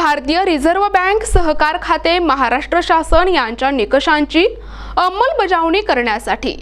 भारतीय reserve bank सहकार खाते महाराष्ट्र शासन यांच्या निकषांची अंमलबजावणी करण्यासाठी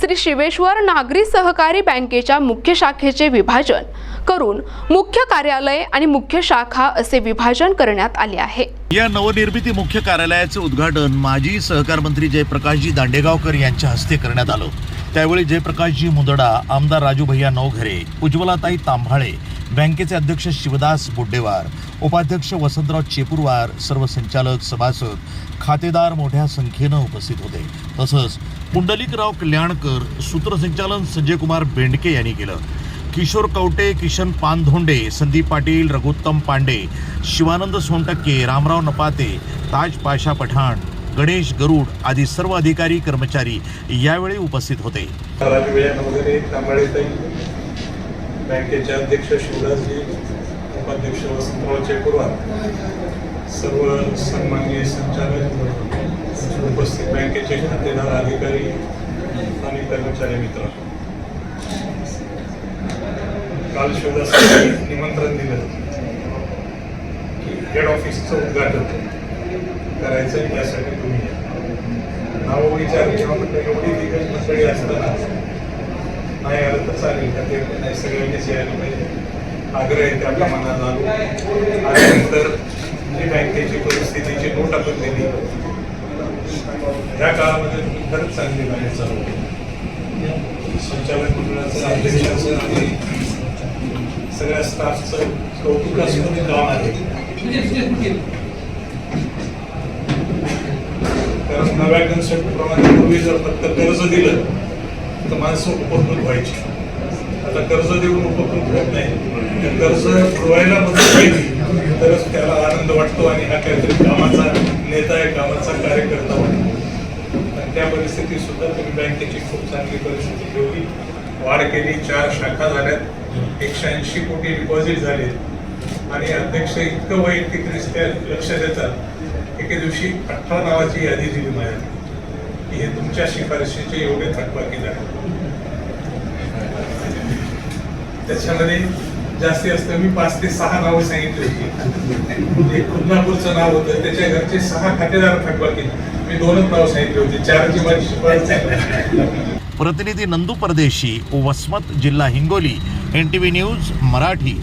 श्री शिवेश्वर नागरी सहकारी बँकेच्या मुख्य शाखेचे विभाजन करून मुख्य कार्यालय आणि मुख्य शाखा असे विभाजन करण्यात आले आहे. या नवनिर्मिती मुख्य कार्यालयाचे उद्घाटन माजी सहकार मंत्री जयप्रकाशजी दांडेगावकर यांच्या हस्ते करण्यात आलं. त्यावेळी जयप्रकाशजी मुदडा आमदार राजू भैया नवघरे उज्ज्वलाताई तांभाळे बँकेचे अध्यक्ष शिवदास बोड्डेवार उपाध्यक्ष वसंतराव चेपूरवार सर्व संचालक सभासद खातेदार मोठ्या संख्येनं उपस्थित होते. तसंच पुंडलिकराव कल्याणकर सूत्रसंचालन संजयकुमार बेंडके यांनी केलं. किशोर कवटे किशन पानधोंडे संदीप पाटील रघुत्तम पांडे शिवानंद सोनटक्के रामराव नपाते ताज पाशा पठाण गणेश गरुड आदी सर्व अधिकारी कर्मचारी यावेळी उपस्थित होते. राजवेळा वगैरे बँकेचे अध्यक्ष शिवराजजी उपाध्यक्ष वसंतराव चेकुरवार सर्व सन्माननीय संचालक उपस्थित बँकेचे खातेदार अधिकारी आणि कर्मचारी मित्र. काल शिवदास निमंत्रण दिलं की हेड ऑफिसचं उद्घाटन. करायचं आहे, त्यासाठी तुम्ही या. विचार किंवा म्हणजे एवढी दिग्गज मंडळी असताना नाही आलं तर चालेल का ते नाही सगळ्यांनीच यायला पाहिजे. आग्रह आहे ते आपल्या मनात आलो आल्यानंतर जी बँकेची परिस्थितीची नोट आपण दिली ह्या काळामध्ये तुम्ही खरंच चांगली बाहेर चालू संचालक मंडळाचं अध्यक्षाचं आणि सगळ्या स्टाफचं कौतुकास्पद काम आहे. नव्या कन्सेप्ट प्रमाणे पूर्वी जर फक्त कर्ज दिलं तर माणसं उपकृत व्हायची. आता कर्ज देऊन उपकृत होत नाही. कर्ज पुरवायला मदत केली तरच त्याला आनंद वाटतो आणि हा काहीतरी कामाचा नेता आहे कामाचा कार्यकर्ता वाटतो आणि त्या परिस्थितीत सुद्धा तुम्ही बँकेची खूप चांगली परिस्थिती ठेवली वाढ केली. चार शाखा झाल्यात. एकशे ऐंशी कोटी डिपॉझिट झाले. आणि अध्यक्ष इतकं वैयक्तिकरित्या लक्ष देतात एके दिवशी अठरा नावाची यादी दिली माझ्या की हे तुमच्या शिफारशीचे एवढे थकबाकी झाले त्याच्यामध्ये जास्ती असतं मी पाच ते सहा नावं सांगितली होती. म्हणजे एक खुदनापूरचं नाव होतं त्याच्या घरचे सहा खातेदार थकबाकी मी दोनच नाव सांगितले होते चारची माझी शिफारस प्रतिनिधी नंदू परदेशी वसमत जिल्हा Hingoli N T V news Marathi.